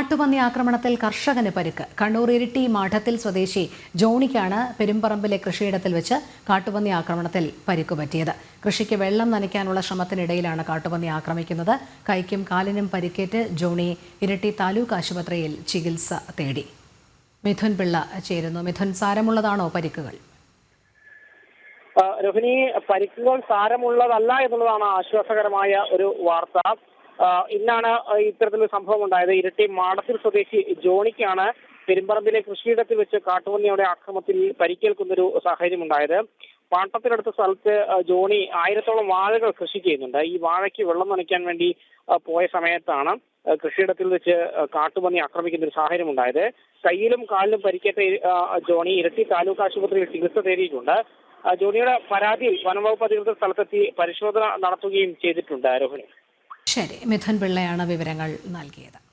കാട്ടുപന്നി ആക്രമണത്തിൽ കർഷകന് പരിക്ക്. കണ്ണൂർ ഇരിട്ടി മാഠത്തിൽ സ്വദേശി ജോണിക്കാണ് പെരുമ്പറമ്പിലെ കൃഷിയിടത്തിൽ വെച്ച് കാട്ടുപന്നി ആക്രമണത്തിൽ പരിക്ക് പറ്റിയത്. കൃഷിക്ക് വെള്ളം നനയ്ക്കാനുള്ള ശ്രമത്തിനിടയിലാണ് കാട്ടുപന്നി ആക്രമിക്കുന്നത്. കൈക്കും കാലിനും പരിക്കേറ്റ് ജോണി ഇരിട്ടി താലൂക്ക് ആശുപത്രിയിൽ ചികിത്സ തേടി. മിഥുൻ പിള്ള ചേരുന്നു. മിഥുൻ സാരമുള്ളതാണോ പരിക്കുകൾ? രോഹിണി പരിക്കുകൾ സാരമുള്ളതല്ല എന്നുള്ളതാണ് ആശ്വാസകരമായ ഒരു വാർത്ത. ഇന്നാണ് ഇത്തരത്തിലൊരു സംഭവം ഉണ്ടായത്. ഇരട്ടി മാടത്തിൽ സ്വദേശി ജോണിക്കാണ് പെരുമ്പറമ്പിലെ കൃഷിയിടത്തിൽ വെച്ച് കാട്ടുപന്നിയുടെ പരിക്കേൽക്കുന്ന ഒരു സാഹചര്യം ഉണ്ടായത് പാട്ടത്തിനടുത്ത സ്ഥലത്ത് ജോണി ആയിരത്തോളം വാഴകൾ കൃഷി ചെയ്യുന്നുണ്ട്. ഈ വാഴയ്ക്ക് വെള്ളം നനയ്ക്കാൻ വേണ്ടി പോയ സമയത്താണ് കൃഷിയിടത്തിൽ വെച്ച് കാട്ടുപന്നി ആക്രമിക്കുന്ന ഒരു സാഹചര്യം ഉണ്ടായത് കയ്യിലും കാലിലും പരിക്കേറ്റ ജോണി ഇരട്ടി താലൂക്ക് ആശുപത്രിയിൽ ചികിത്സ തേടിയിട്ടുണ്ട്. ജോണിയുടെ പരാതിയിൽ വനംവകുപ്പ് അധികൃതർ സ്ഥലത്തെത്തി പരിശോധന നടത്തുകയും ചെയ്തിട്ടുണ്ട് രോഹിണി ശരി. മിഥുൻ പിള്ളയാണ് വിവരങ്ങൾ നൽകിയത്.